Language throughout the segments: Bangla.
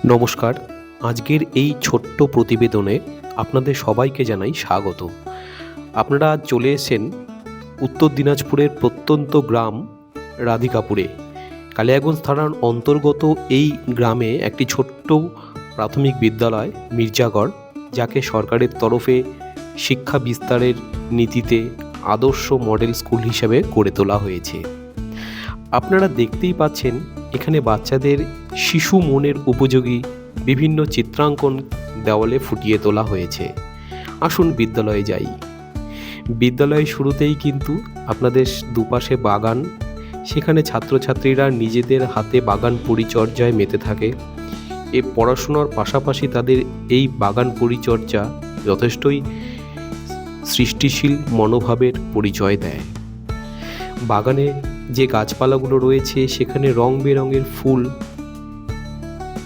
নমস্কার। আজকের এই ছোট্ট প্রতিবেদনে আপনাদের সবাইকে জানাই স্বাগত। আপনারা চলে এসেছেন উত্তর দিনাজপুরের প্রত্যন্ত গ্রাম রাধিকাপুরে। কালিয়াগঞ্জ থানার অন্তর্গত এই গ্রামে একটি ছোট্ট প্রাথমিক বিদ্যালয়, মির্জাগড়, যাকে সরকারের তরফে শিক্ষা বিস্তারের নীতিতে আদর্শ মডেল স্কুল হিসেবে গড়ে তোলা হয়েছে। আপনারা দেখতেই পাচ্ছেন, এখানে বাচ্চাদের শিশু মনের উপযোগী বিভিন্ন চিত্রাঙ্কন দেওয়ালে ফুটিয়ে তোলা হয়েছে। আসুন বিদ্যালয়ে যাই। বিদ্যালয়ে শুরুতেই কিন্তু আপনাদের দুপাশে বাগান, সেখানে ছাত্রছাত্রীরা নিজেদের হাতে বাগান পরিচর্যায় মেতে থাকে। এ পড়াশোনার পাশাপাশি তাদের এই বাগান পরিচর্যা যথেষ্টই সৃষ্টিশীল মনোভাবের পরিচয় দেয়। বাগানে যে গাছপালাগুলো রয়েছে, সেখানে রং বেরঙের ফুল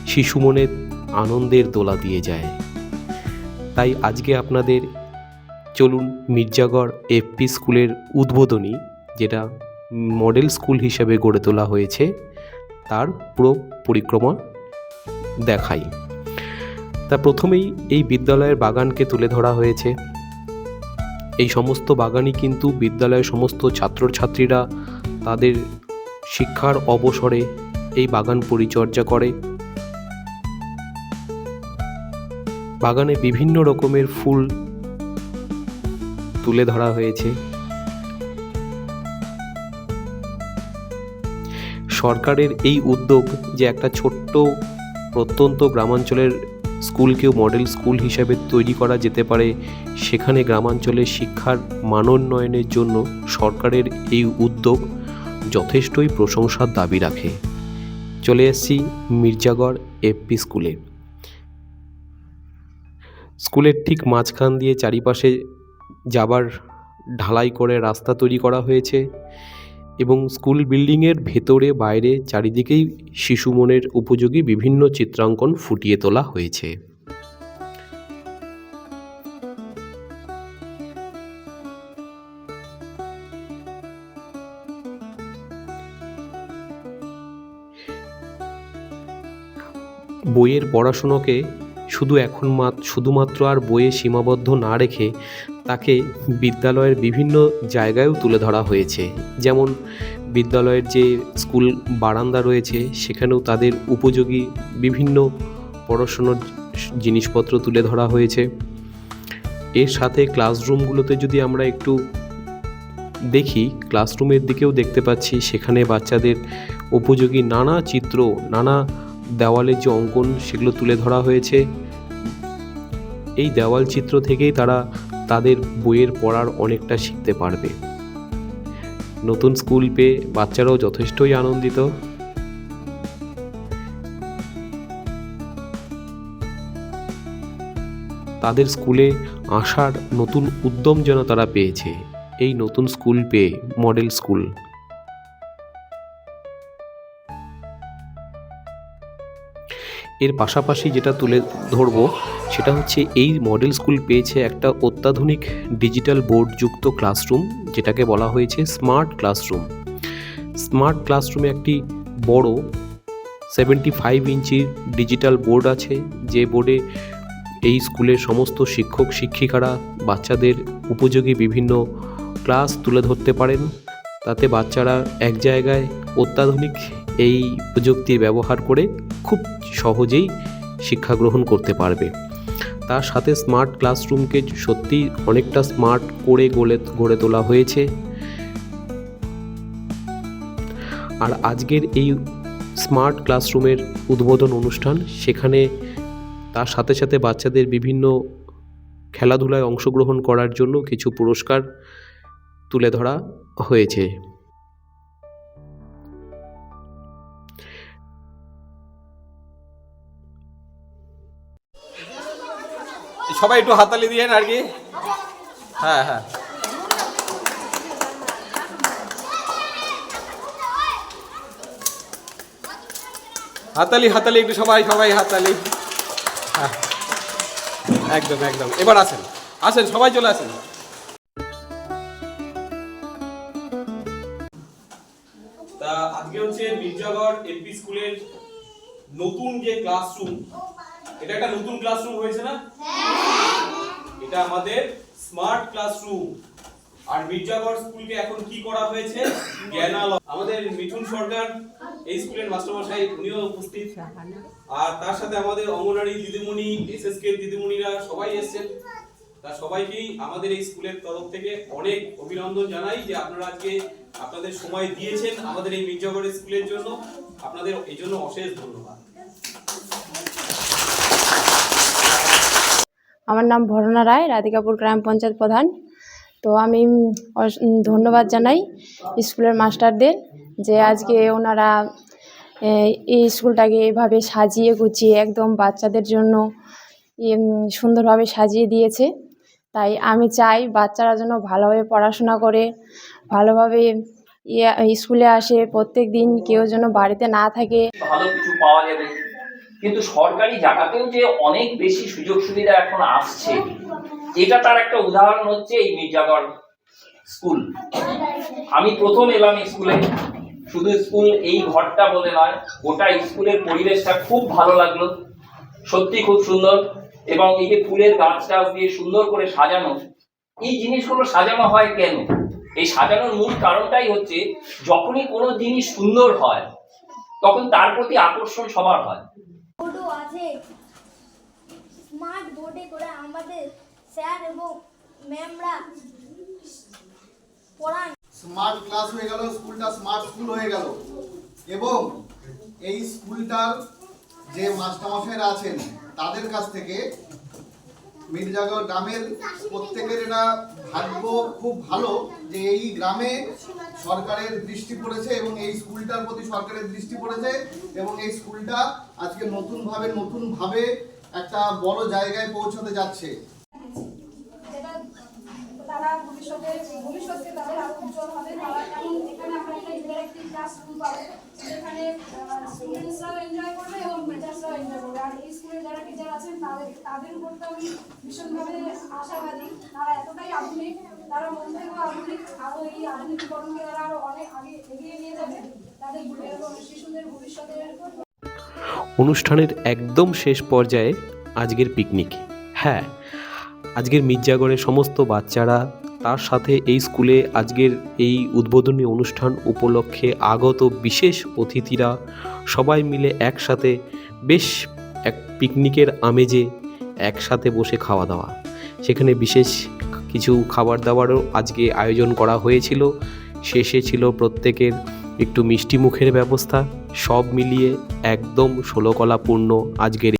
শিশু মনে আনন্দের দোলা দিয়ে যায়। তাই আজকে আপনাদের চলুন মির্জাগড় এফপি স্কুলের উদ্বোধনী, যেটা মডেল স্কুল হিসেবে গড়ে তোলা হয়েছে, তার পুরো পরিক্রমা দেখাই। তা প্রথমেই এই বিদ্যালয়ের বাগানকে তুলে ধরা হয়েছে। এই সমস্ত বাগানই কিন্তু বিদ্যালয়ের সমস্ত ছাত্রছাত্রীরা তাদের শিক্ষার অবসরে এই বাগান পরিচর্যা করে। বাগানে বিভিন্ন রকমের ফুল তুলে ধরা হয়েছে। সরকারের এই উদ্যোগ যে একটা ছোট্ট প্রত্যন্ত গ্রামাঞ্চলের স্কুলকেও মডেল স্কুল হিসাবে তৈরি করা যেতে পারে, সেখানে গ্রামাঞ্চলের শিক্ষার মানোন্নয়নের জন্য সরকারের এই উদ্যোগ যথেষ্টই প্রশংসার দাবি রাখে। চলে এসেছি মির্জাগড় এফপি স্কুলে। স্কুলের ঠিক মাঝখান দিয়ে চারিপাশে যাবার ঢালাই করে রাস্তা তৈরি করা হয়েছে এবং স্কুল বিল্ডিংয়ের ভেতরে বাইরে চারিদিকেই শিশু মনের উপযোগী বিভিন্ন চিত্রাঙ্কন ফুটিয়ে তোলা হয়েছে। বইয়ের পড়াশুনোকে শুধু এখন মাত শুধুমাত্র আর বইয়ে সীমাবদ্ধ না রেখে তাকে বিদ্যালয়ের বিভিন্ন জায়গায়ও তুলে ধরা হয়েছে। যেমন বিদ্যালয়ের যে স্কুল বারান্দা রয়েছে, সেখানেও তাদের উপযোগী বিভিন্ন পড়াশুনোর জিনিসপত্র তুলে ধরা হয়েছে। এর সাথে ক্লাসরুমগুলোতে যদি আমরা একটু দেখি, ক্লাসরুমের দিকেও দেখতে পাচ্ছি, সেখানে বাচ্চাদের উপযোগী নানা চিত্র, নানা দেওয়ালের যে অঙ্কন সেগুলো তুলে ধরা হয়েছে। এই দেওয়াল চিত্র থেকেই তারা তাদের বইয়ের পড়ার অনেকটা শিখতে পারবে। নতুন স্কুল পেয়ে বাচ্চারাও যথেষ্টই আনন্দিত। তাদের স্কুলে আসার নতুন উদ্যম যেন তারা পেয়েছে। এই নতুন স্কুল পেয়ে মডেল স্কুল এর পাশাপাশি যেটা তুলে ধরবো, সেটা হচ্ছে এই মডেল স্কুল পেয়েছে একটা অত্যাধুনিক ডিজিটাল বোর্ড যুক্ত ক্লাসরুম যেটাকে বলা হয়েছে স্মার্ট ক্লাসরুম স্মার্ট ক্লাসরুমে একটি বড় সেভেন্টি ফাইভ ইঞ্চির ডিজিটাল বোর্ড আছে, যে বোর্ডে এই স্কুলের সমস্ত শিক্ষক, শিক্ষিকারা, বাচ্চাদের উপযোগী বিভিন্ন ক্লাস তুলে ধরতে পারেন। তাতে বাচ্চারা এক জায়গায় অত্যাধুনিক এই প্রযুক্তির ব্যবহার করে খুব সহজেই শিক্ষা গ্রহণ করতে পারবে। তার সাথে স্মার্ট ক্লাসরুমকে সত্যি অনেকটা স্মার্ট করে গড়ে গড়ে তোলা হয়েছে। আর আজকের এই স্মার্ট ক্লাসরুমের উদ্বোধন অনুষ্ঠান, সেখানে তার সাথে সাথে বাচ্চাদের বিভিন্ন খেলাধুলায় অংশগ্রহণ করার জন্য কিছু পুরস্কার তুলে ধরা হয়েছে। সবাই একটু হাতালি দিয়েন আর কি। হ্যাঁ হ্যাঁ। হাতালি হাতালি একটু সবাই সবাই হাতালি হ্যাঁ। একদম একদম। এবার আসেন। আসেন, সবাই চলে আসেন। তা আজকে হচ্ছে মির্জাগড় এলপি স্কুলের নতুন যে ক্লাসরুম এটা একটা নতুন ক্লাসরুম হয়েছে না? এটা আমাদের স্মার্ট ক্লাসরুম আর মির্জাগড় স্কুলকে এখন কি করা হয়েছে? জ্ঞানালয় আমাদের মিঠুন সরকার এই স্কুলের মাস্টারমশাই উনিও উপস্থিত। আর তার সাথে আমাদের অঙ্গনারী দিদিমণি এসএসকে দিদিমণিরা সবাই এসেছেন। তা সবাইকেই আমাদের এই স্কুলের তরফ থেকে অনেক অভিনন্দন জানাই যে আপনারা আজকে আপনাদের সময় দিয়েছেন আমাদের এই মির্জাগড় স্কুলের জন্য। আপনাদের এই জন্য অশেষ ধন্যবাদ। আমার নাম ভরণা রায়, রাধিকাপুর গ্রাম পঞ্চায়েত প্রধান। তো আমি ধন্যবাদ জানাই স্কুলের মাস্টারদের যে আজকে ওনারা এই স্কুলটাকে এভাবে সাজিয়ে গুছিয়ে একদম বাচ্চাদের জন্য সুন্দরভাবে সাজিয়ে দিয়েছে। তাই আমি চাই বাচ্চারা যেন ভালোভাবে পড়াশোনা করে, ভালোভাবে স্কুলে আসে প্রত্যেক দিন কেউ যেন বাড়িতে না থাকে। ভালো কিছু পাওয়া যাবে। কিন্তু সরকারি জায়গাতেও যে অনেক বেশি সুযোগ সুবিধা এখন আসছে, এটা তার একটা উদাহরণ হচ্ছে এই মির্জাগড় স্কুল। আমি প্রথম এলাম স্কুলে। শুধু স্কুল এই ঘরটা বলে নয়, গোটা স্কুলের পরিবেশটা খুব ভালো লাগল। সত্যি খুব সুন্দর। এবং এই যে ফুলের গাছ টাছ দিয়ে সুন্দর করে সাজানো, এই জিনিসগুলো সাজানো হয় কেন? এই সাজানোর মূল কারণটাই হচ্ছে, যখনই কোনো জিনিস সুন্দর হয়, তখন তার প্রতি আকর্ষণ সবার হয়। স্মার্ট বোর্ডে করে আমাদের স্যার এবং ম্যামরা পড়ান। স্মার্ট ক্লাস হয়ে গেল, স্কুলটা স্মার্ট স্কুল হয়ে গেল। এবং এই স্কুলটার যে মাস্টারমশাইরা আছেন, তাদের কাছ থেকে মির্জাগর গ্রামের প্রত্যেকের এটা ভাগ্য খুব ভালো যে এই গ্রামে সরকারের দৃষ্টি পড়েছে এবং এই স্কুলটার প্রতি সরকারের দৃষ্টি পড়েছে এবং এই স্কুলটা আজকে নতুনভাবে নতুনভাবে একটা বড় জায়গায় পৌঁছাতে যাচ্ছে। তারা ভবিষ্যতে ভবিষ্যতে আরও উজ্জ্বল হবে। তারা এখন এখানে আমরা একটা ইন্টারেক্টিভ ক্লাসরুম পাবো, যেখানে স্টুডেন্টসরাও এনজয় করবে এবং টিচার্সরাও এনজয় করবে। আর এই স্কুলের যারা তাদের উপর তো আমি ভীষণভাবে আশাবাদী। তারা এতটাই আধুনিক, তারা মন থেকেও আধুনিক। আরও এই আধুনিকীকরণকে তারা আরও অনেক আগে এগিয়ে নিয়ে যাবে। তাদের এবং শিশুদের ভবিষ্যতের অনুষ্ঠানের একদম শেষ পর্যায়ে আজকের পিকনিক হ্যাঁ আজকের মির্জাগড়ের সমস্ত বাচ্চারা তার সাথে এই স্কুলে আজকের এই উদ্বোধনী অনুষ্ঠান উপলক্ষে আগত বিশেষ অতিথিরা সবাই মিলে একসাথে বেশ এক পিকনিকের আমেজে একসাথে বসে খাওয়া দাওয়া। সেখানে বিশেষ কিছু খাবার দাবারও আজকে আয়োজন করা হয়েছিল। শেষে ছিল প্রত্যেকের একটু মিষ্টি মুখের ব্যবস্থা। সব মিলিয়ে একদম ষোলকলাপূর্ণ আজকের